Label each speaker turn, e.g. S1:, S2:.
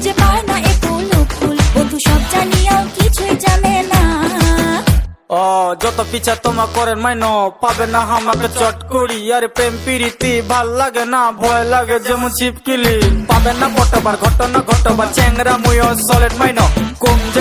S1: খুঁজে পায় না এ ফুল ফুল। বন্ধু, সব জানিয়াও কিছুই জানে না।
S2: ও যত পিছা তোমা করেন মাইনো, পাবে না আমাকে চট করি। আর প্রেম, পিরিতি, ভালো লাগে না, ভয় লাগে যেমন চিপকিলি পাবে না কতবার ঘটনা ঘটবার চেংরা মুয় সলেট মাইন কম যে